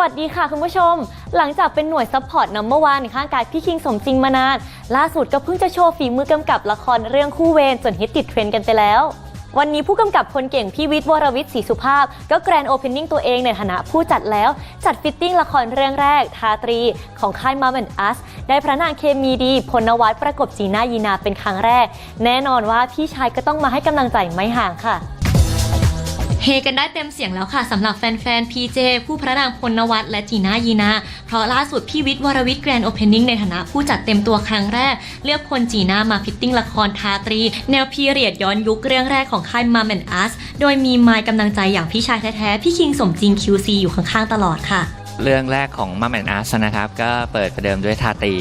วัสดีค่ะคุณผู้ชม หลังจากเป็นหน่วยซัพพอร์ตนัมเบอร์วันข้างกายพี่คิงสมจริงมานาน ล่าสุดก็เพิ่งจะโชว์ฝีมือกำกับละครเรื่องคู่เวรจนฮิตติดเทรนด์กันไปแล้ว วันนี้ผู้กำกับคนเก่งพี่วิทย์วรวิทย์ศรีสุภาพ ก็แกรนด์โอเพนนิ่งตัวเองในฐานะผู้จัดแล้ว จัดฟิตติ้งละครเรื่องแรก ทาตรี ของค่ายมา m ม n อัสได้พระนางเคมีดีพลนวัตประกบจีน่ายีนาเป็นครั้งแรก แน่นอนว่าพี่ชายก็ต้องมาให้กำลังใจไม่ห่างค่ะ เฮกันได้เต็มเสียงแล้วค่ะสำหรับแฟนๆ PJ ผู้พระนางพลนวัตและจีน่ายีนาเพราะล่าสุดพี่วิทย์วรวิทย์แกรนด์โอเพนนิ่งในฐานะผู้จัดเต็มตัวครั้งแรก เลือกคนจีน่ามาฟิตติ้งละครทาตรี แนวพีเรียดย้อนยุคเรื่องแรกของค่ายมา m ม n อัสโดยมีไมค์กำลังใจอย่างพี่ชายแท้ๆ พี่คิงสมจริง QC อยู่ข้างๆตลอดค่ะ เรื่องแรกของมัมแมนอาร์สนะครับ ก็เปิดประเดิมด้วยทาตี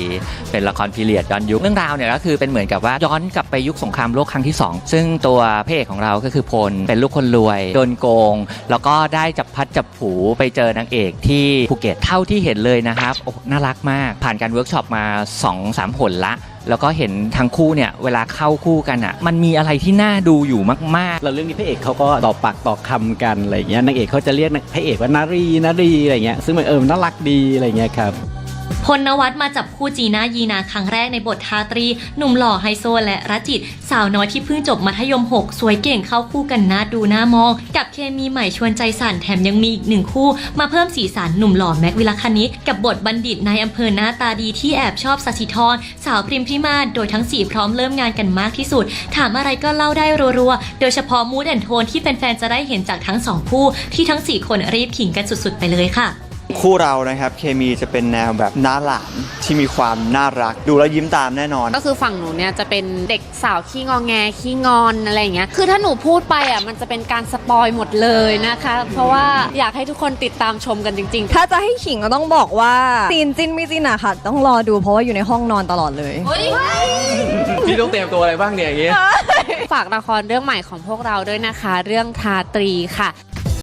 เป็นละครพีเรียดย้อนยุคเรื่องราวเนี่ยก็คือเป็นเหมือนกับว่าย้อนกลับไปยุคสงครามโลกครั้งที่ 2 ซึ่งตัวพระเอกของเราก็คือพลเป็นลูกคนรวยโดนโกง แล้วก็ได้จับพัดจับผูไปเจอนางเอกที่ภูเก็ตเท่าที่เห็นเลยนะครับโอ้น่ารักมาก ผ่านการเวิร์กช็อปมา 2-3ผลละ แล้วก็เห็นทั้งคู่เนี่ยเวลาเข้าคู่กันอะ มันมีอะไรที่น่าดูอยู่มากๆแล้วเรื่องนี้พระเอกเขาก็ต่อปากต่อคำกันอะไรเงี้ยนางเอกเขาจะเรียกพระเอกว่านารีนารีอะไรเงี้ยซึ่งมันเออมันน่ารักดีอะไรเงี้ยครับ พลนวัตมาจับคู่จีน่ายีนาครั้งแรกในบททาตรี หนุ่มหล่อไฮโซและรัจิต สาวน้อยที่เพิ่งจบมัธยม 6 สวยเก่งเข้าคู่กันน่าดูน่ามอง กับเคมีใหม่ชวนใจสั่นแถมยังมีอีกหนึ่งคู่ มาเพิ่มสีสันหนุ่มหล่อแม็กวิลคณิตกับบทบัณฑิตในอำเภอหน้าตาดีที่แอบชอบสัชิธรสาวพริมพิมาโดยทั้งสี่พร้อมเริ่มงานกันมากที่สุด ถามอะไรก็เล่าได้รัวๆโดยเฉพาะมูดแอนโทนที่แฟนๆจะได้เห็นจากทั้งสองคู่ที่ทั้งสี่คนรีบขิงกันสุดๆ ไปเลยค่ะ คู่เรานะครับเคมีจะเป็นแนวแบบน้าหลานที่มีความน่ารัก ดูแล้วยิ้มตามแน่นอน ก็คือฝั่งหนูเนี่ยจะเป็นเด็กสาวขี้งองแงขี้งอนอะไรอย่างเงี้ย คือถ้าหนูพูดไปอะมันจะเป็นการสปอยหมดเลยนะคะ เพราะว่าอยากให้ทุกคนติดตามชมกันจริง ๆ ถ้าจะให้ขิงก็ต้องบอกว่าซีนจิ้นไม่จิ้นอะค่ะ ต้องรอดูเพราะว่าอยู่ในห้องนอนตลอดเลยพี่ต้องเตรียมตัวอะไรบ้างเนี่ยอย่างงี้ฝากละครเรื่องใหม่ของพวกเราด้วยนะคะ เรื่องทาตรีค่ะ